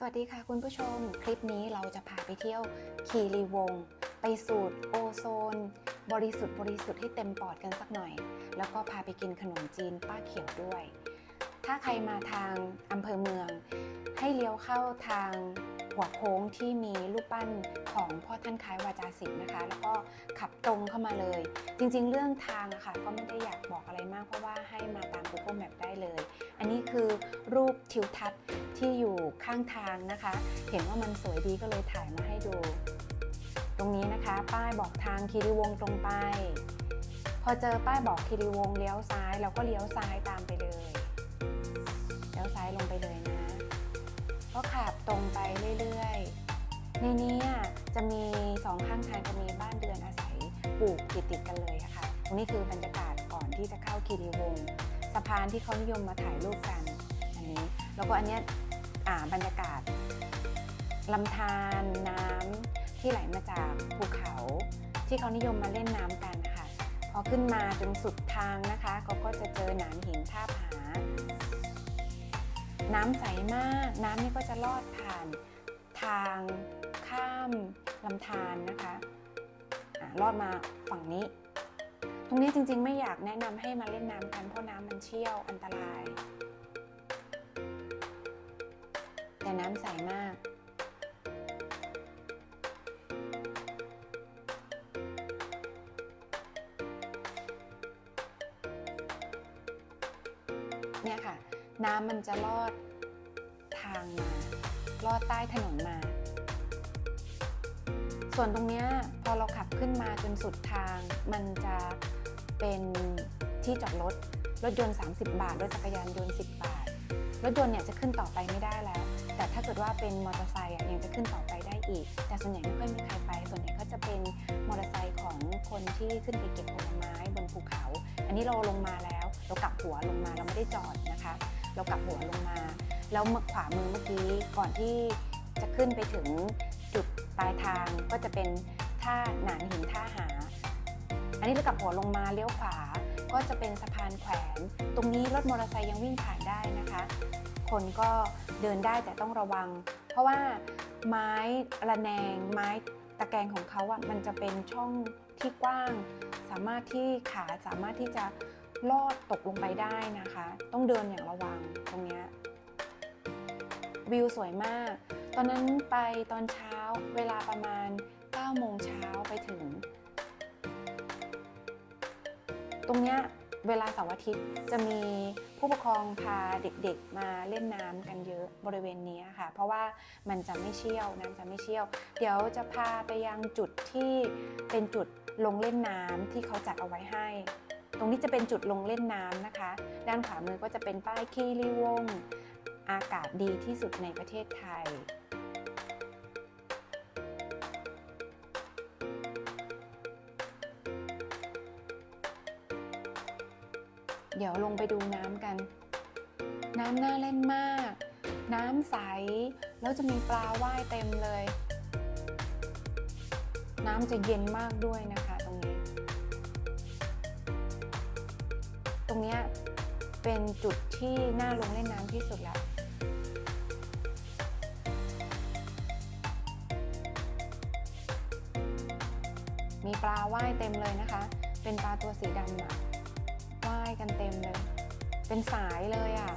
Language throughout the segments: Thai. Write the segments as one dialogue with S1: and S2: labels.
S1: สวัสดีค่ะคุณผู้ชม คลิปนี้เราจะพาไปเที่ยวคีรีวง ไปสูดโอโซน บริสุทธิ์บริสุทธิ์ให้เต็มปอดกันสักหน่อย แล้วก็พาไปกินขนมจีนป้าเขียวด้วย ถ้าใครมาทางอำเภอเมือง ให้เลี้ยวเข้าทาง หัวโค้งที่มีรูปปั้นของพ่อท่านคล้ายวาจาศิลป์นะคะ แล้วก็ขับตรงเข้ามาเลย จริงๆ เรื่องทางอะค่ะก็ไม่ได้อยากบอกอะไรมาก เพราะว่าให้มาตาม Google Map ได้เลย อันนี้คือรูปทิวทัศน์ที่อยู่ข้างทางนะคะ เห็นว่ามันสวยดีก็เลยถ่ายมาให้ดู ตรงนี้นะคะป้ายบอกทางคีรีวงตรงไป พอเจอป้ายบอกคีรีวงเลี้ยวซ้ายเราก็เลี้ยวซ้ายตามไปเลย เลี้ยวซ้ายลงไปเลย ก็ขับตรงไปเรื่อยๆ ในนี้จะมีสองข้างทางจะมีบ้านเรือนอาศัยปลูกติดๆกันเลยะค่ะตรงนี้คือบรรยากาศก่อนที่จะเข้าคีรีวงศ์สะพานที่เขานิยมมาถ่ายรูปกันอันนี้ แล้วก็อันเนี้ยอ่าบรรยากาศลำธารน้ำที่ไหลมาจากภูเขาที่เขานิยมมาเล่นน้ำกันนะคะพอขึ้นมาจนสุดทางนะคะเขาก็จะเจอหนามหินท่าผา น้ำใสมาก น้ำนี่ก็จะลอดผ่านทางข้ามลำธารนะคะอะลอดมาฝั่งนี้ ตรงนี้จริงๆไม่อยากแนะนำให้มาเล่นน้ำกันเพราะน้ำมันเชี่ยวอันตราย แต่น้ำใสมากเนี่ยค่ะ น้ำมันจะลอดทางมา ลอดใต้ถนนมา ส่วนตรงนี้พอเราขับขึ้นมาจนสุดทาง มันจะเป็นที่จอดรถ รถยนต์ 30 บาท รถจักรยานยนต์ 10 บาท รถยนต์เนี่ยจะขึ้นต่อไปไม่ได้แล้ว แต่ถ้าเกิดว่าเป็นมอเตอร์ไซค์อะยังจะขึ้นต่อไปได้อีก แต่ส่วนใหญ่ไม่ค่อยมีใครไป ส่วนใหญ่ก็จะเป็นมอเตอร์ไซค์ของคนที่ขึ้นไปเก็บผลไม้บนภูเขา อันนี้เราลงมาแล้ว เรากลับหัวลงมาเราไม่ได้จอดนะคะ เรากลับหัวลงมา แล้วขวามือเมื่อกี้ก่อนที่จะขึ้นไปถึงจุดปลายทางก็จะเป็นท่าหนานหินท่าหา อันนี้เรากลับหัวลงมาเลี้ยวขวาก็จะเป็นสะพานแขวน ตรงนี้รถมอเตอร์ไซค์ยังวิ่งผ่านได้นะคะ คนก็เดินได้แต่ต้องระวัง เพราะว่าไม้ระแนงไม้ตะแกรงของเขาอะมันจะเป็นช่องที่กว้าง สามารถที่ขาสามารถที่จะ ลอดตกลงไปได้นะคะ ต้องเดินอย่างระวังตรงเนี้ยวิวสวยมาก ตอนนั้นไปตอนเช้าเวลาประมาณ9โมงเช้าไปถึง ตรงเนี้ยเวลาเสาร์อาทิตย์จะมีผู้ปกครองพาเด็กๆมาเล่นน้ำกันเยอะบริเวณนี้ค่ะ เพราะว่ามันจะไม่เชี่ยวน้ำจะไม่เชี่ยว เดี๋ยวจะพาไปยังจุดที่เป็นจุดลงเล่นน้ำที่เขาจัดเอาไว้ให้ ตรงนี้จะเป็นจุดลงเล่นน้ำนะคะ ด้านขวามือก็จะเป็นป้ายคีรีวง อากาศดีที่สุดในประเทศไทยเดี๋ยวลงไปดูน้ำกัน น้ำน่าเล่นมาก น้ำใส แล้วจะมีปลาว่ายเต็มเลย น้ำจะเย็นมากด้วยนะคะ เป็นจุดที่น่าลงเล่นน้ำที่สุดแล้วมีปลาว่ายเต็มเลยนะคะ เป็นปลาตัวสีดำอะว่ายกันเต็มเลย เป็นสายเลยอะ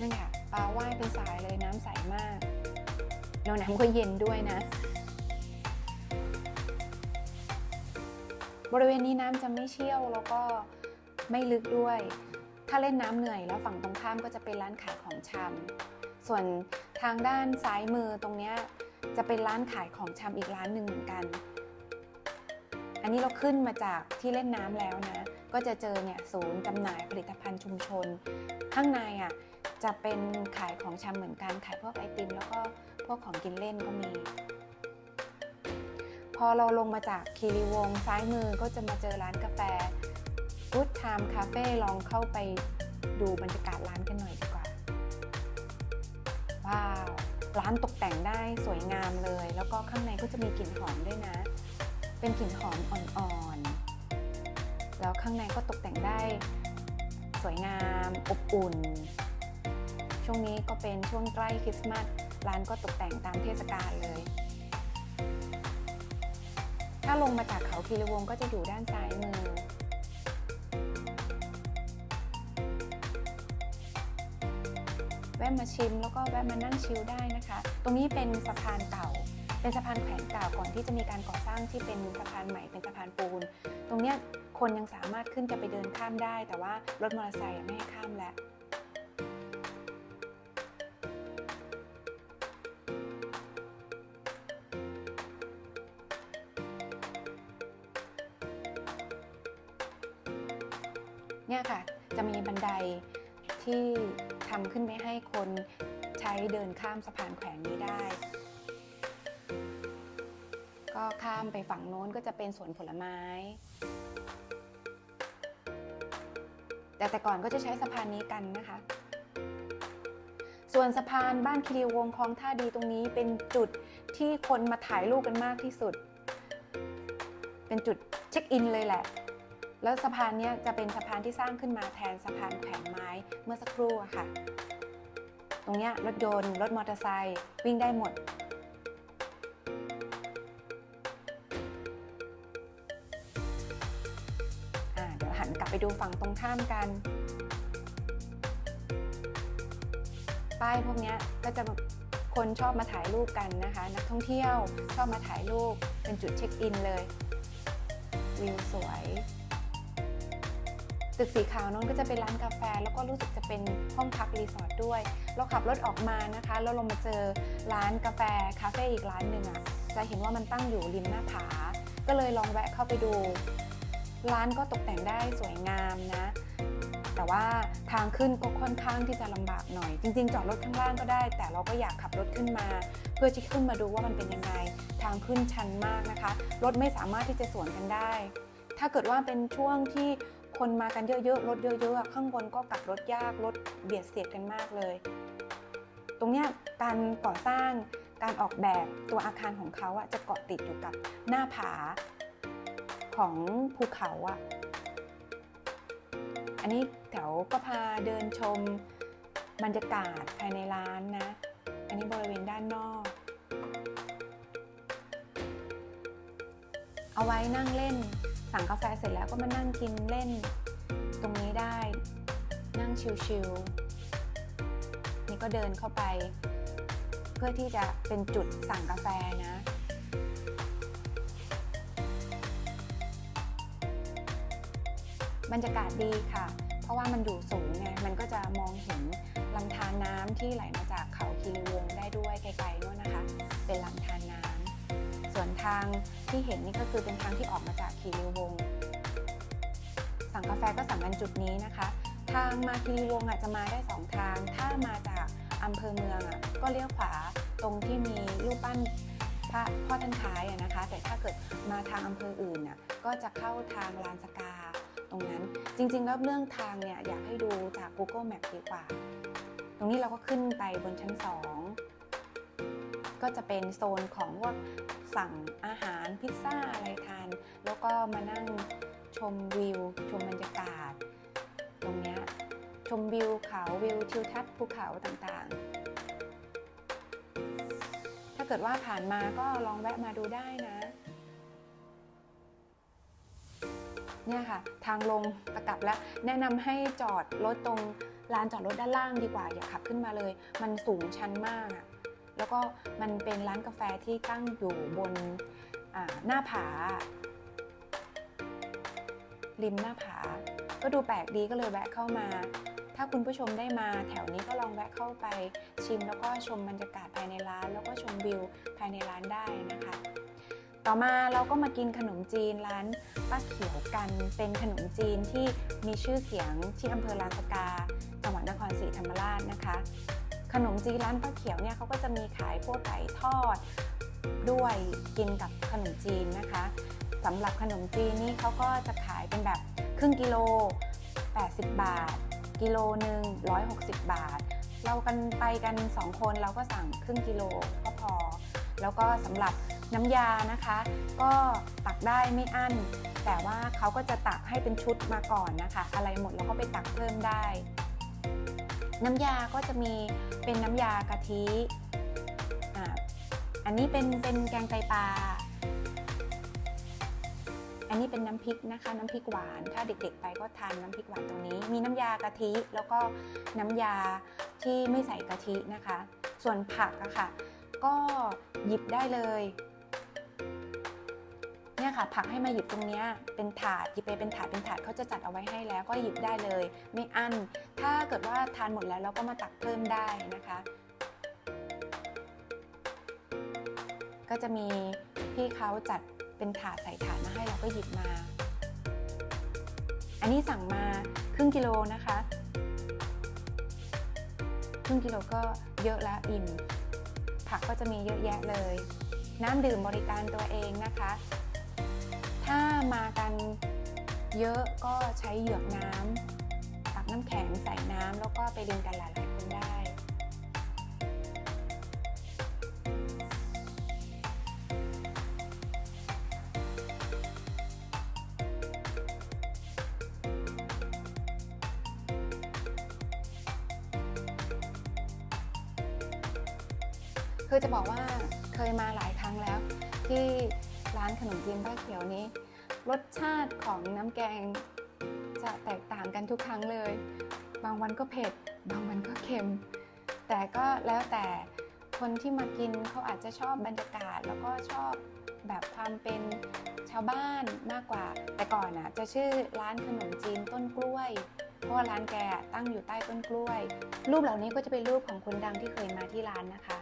S1: นั่นค่ะปลาว่ายเป็นสายเลยน้ำใสมาก แล้วน้ำก็เย็นด้วยนะ บริเวณนี้น้ำจะไม่เชี่ยวแล้วก็ไม่ลึกด้วย ถ้าเล่นน้ำเหนื่อยแล้วฝั่งตรงข้ามก็จะเป็นร้านขายของชำส่วนทางด้านซ้ายมือตรงนี้จะเป็นร้านขายของชำอีกร้านหนึ่งเหมือนกัน อันนี้เราขึ้นมาจากที่เล่นน้ำแล้วนะ ก็จะเจอเนี่ยศูนย์จำหน่ายผลิตภัณฑ์ชุมชน ข้างในอะจะเป็นขายของชำเหมือนกัน ขายพวกไอติมแล้วก็ พวกของกินเล่นก็มี พอเราลงมาจากคีรีวงซ้ายมือก็จะมาเจอร้านกาแฟ Good Time Cafe ลองเข้าไปดูบรรยากาศร้านกันหน่อยดีกว่า ว้าว ร้านตกแต่งได้สวยงามเลย แล้วก็ข้างในก็จะมีกลิ่นหอมด้วยนะ เป็นกลิ่นหอมอ่อนๆ แล้วข้างในก็ตกแต่งได้สวยงามอบอุ่น ช่วงนี้ก็เป็นช่วงใกล้คริสต์มาส ร้านก็ตกแต่งตามเทศกาลเลย ถ้าลงมาจากเขาคีรีวงก็จะอยู่ด้านซ้ายมือ แวะมาชิมแล้วก็แวะมานั่งชิลได้นะคะ ตรงนี้เป็นสะพานเก่า เป็นสะพานแขวนเก่าก่อนที่จะมีการก่อสร้างที่เป็นสะพานใหม่เป็นสะพานปูน ตรงเนี้ยคนยังสามารถขึ้นจะไปเดินข้ามได้ แต่ว่ารถมอเตอร์ไซค์ไม่ให้ข้ามแล้ว เนี่ยค่ะ จะมีบันไดที่ทำขึ้นไม่ให้คนใช้เดินข้ามสะพานแขวนนี้ได้ ก็ข้ามไปฝั่งโน้นก็จะเป็นสวนผลไม้ แต่แต่ก่อนก็จะใช้สะพานนี้กันนะคะ ส่วนสะพานบ้านคีรีวงคลองท่าดีตรงนี้เป็นจุดที่คนมาถ่ายรูปกันมากที่สุด เป็นจุดเช็คอินเลยแหละ แล้วสะพานนี้จะเป็นสะพานที่สร้างขึ้นมาแทนสะพานแขวนไม้เมื่อสักครู่ค่ะ ตรงนี้รถยนต์รถมอเตอร์ไซค์วิ่งได้หมด เดี๋ยวหันกลับไปดูฝั่งตรงข้ามกัน ป้ายพวกนี้ก็จะคนชอบมาถ่ายรูปกันนะคะ นักท่องเที่ยวชอบมาถ่ายรูปเป็นจุดเช็คอินเลย วิวสวย ตึกสีขาวนั้นก็จะเป็นร้านกาแฟ แล้วก็รู้สึกจะเป็นห้องพักรีสอร์ทด้วย เราขับรถออกมานะคะแล้วเรามาเจอร้านกาแฟคาเฟ่อีกร้านหนึ่งอะ่ะจะเห็นว่ามันตั้งอยู่ริมหน้าผา ก็เลยลองแวะเข้าไปดู ร้านก็ตกแต่งได้สวยงามนะ แต่ว่าทางขึ้นก็ค่อนข้างที่จะลำบากหน่อย จริง ๆ จอดรถข้างล่างก็ได้ แต่เราก็อยากขับรถขึ้นมา เพื่อที่ขึ้นมาดูว่ามันเป็นยังไง ทางขึ้นชันมากนะคะ รถไม่สามารถที่จะสวนกันได้ ถ้าเกิดว่าเป็นช่วงที่ คนมากันเยอะๆ รถเยอะๆ ข้างบนก็กลับรถยาก รถเบียดเสียดกันมากเลย ตรงเนี้ยการก่อสร้าง การออกแบบตัวอาคารของเขาอะจะเกาะติดอยู่กับหน้าผาของภูเขาอะอันนี้แถวก็พาเดินชมบรรยากาศภายในร้านนะ อันนี้บริเวณด้านนอก เอาไว้นั่งเล่น สั่งกาแฟเสร็จแล้วก็มานั่งกินเล่นตรงนี้ได้ นั่งชิลๆนี่ก็เดินเข้าไป เพื่อที่จะเป็นจุดสั่งกาแฟนะบรรยากาศดีค่ะ เพราะว่ามันอยู่สูงไง มันก็จะมองเห็นลำธารน้ำที่ไหลมาจากเขาคีรีวงได้ด้วยไกลๆนู่นนะ ส่วนทางที่เห็นนี่ก็คือเป็นทางที่ออกมาจากคีรีวง สั่งกาแฟก็สั่งกันจุดนี้นะคะ ทางมาคีรีวงอะจะมาได้สองทาง ถ้ามาจากอำเภอเมืองอะก็เลี้ยวขวาตรงที่มีรูปปั้นพระพ่อท่านคล้ายอะนะคะ แต่ถ้าเกิดมาทางอำเภออื่นน่ะก็จะเข้าทางลานสกาตรงนั้น จริงๆแล้วเรื่องทางเนี่ยอยากให้ดูจาก Google Map ดีกว่า ตรงนี้เราก็ขึ้นไปบนชั้น 2 ก็จะเป็นโซนของพวก สั่งอาหารพิซซ่าอะไรทาน แล้วก็มานั่งชมวิว ชมบรรยากาศ ตรงนี้ชมวิวเขาวิวทิวทัศน์ภูเขาต่างๆ ถ้าเกิดว่าผ่านมาก็ลองแวะมาดูได้นะเนี่ยค่ะ ทางลงตะกลับแล้ว แนะนำให้จอดรถตรงลานจอดรถด้านล่างดีกว่า อย่าขับขึ้นมาเลย มันสูงชันมากอะ แล้วก็มันเป็นร้านกาแฟที่ตั้งอยู่บนหน้าผา ริมหน้าผา ก็ดูแปลกดีก็เลยแวะเข้ามา ถ้าคุณผู้ชมได้มาแถวนี้ก็ลองแวะเข้าไปชิม แล้วก็ชมบรรยากาศภายในร้าน แล้วก็ชมวิวภายในร้านได้นะคะ ต่อมาเราก็มากินขนมจีนร้านป้าเขียวกันเป็นขนมจีนที่มีชื่อเสียงที่อำเภอลานสกา จังหวัดนครศรีธรรมราชนะคะ ขนมจีนร้านป้าเขียวเนี่ยเขาก็จะมีขายพวกไก่ทอด ด้วยกินกับขนมจีนนะคะสำหรับขนมจีนนี่เขาก็จะขายเป็นแบบครึ่งกิโล 80 บาท กิโลหนึ่ง160 บาท เรากันไปกัน 2 คนเราก็สั่งครึ่งกิโลก็พอ แล้วก็สำหรับน้ำยานะคะ ก็ตักได้ไม่อั้น แต่ว่าเขาก็จะตักให้เป็นชุดมาก่อนนะคะ อะไรหมดเราก็ไปตักเพิ่มได้ น้ำยาก็จะมีเป็นน้ำยากะทิอ่าอันนี้เป็นเป็นแกงไตปลา อันนี้เป็นน้ำพริกนะคะ น้ำพริกหวาน ถ้าเด็กๆไปก็ทานน้ำพริกหวานตรงนี้ มีน้ำยากะทิแล้วก็น้ำยาที่ไม่ใส่กะทินะคะ ส่วนผักอะค่ะ ก็หยิบได้เลย เนี่ยค่ะผักให้มาหยิบตรงเนี้ยเป็นถาดหยิบไปเป็นถาดเป็นถาดเขาจะจัดเอาไว้ให้แล้วก็หยิบได้เลย ไม่อั้น ถ้าเกิดว่าทานหมดแล้วเราก็มาตักเพิ่มได้นะคะ ก็จะมีพี่เขาจัดเป็นถาดใส่ถาดมาให้เราก็หยิบมา อันนี้สั่งมาครึ่งกิโลนะคะครึ่งกิโลก็เยอะแล้วอิ่ม ผักก็จะมีเยอะแยะเลย น้ำดื่มบริการตัวเองนะคะ มากันเยอะก็ใช้เหยือกน้ำตักน้ำแข็งใส่น้ำแล้วก็ไปดื่มกันหลายๆคนได้คือจะบอกว่าเคยมาหลายครั้งแล้วที่ร้านขนมจีนป้าเขียวนี้ รสชาติของน้ำแกง จะแตกต่างกันทุกครั้งเลย บางวันก็เผ็ด บางวันก็เค็ม แต่ก็แล้วแต่คนที่มากินเขาอาจจะชอบบรรยากาศ แล้วก็ชอบแบบความเป็นชาวบ้านมากกว่า แต่ก่อนอะจะชื่อร้านขนมจีนต้นกล้วย เพราะว่าร้านแกตั้งอยู่ใต้ต้นกล้วย รูปเหล่านี้ก็จะเป็นรูปของคนดังที่เคยมาที่ร้านนะคะ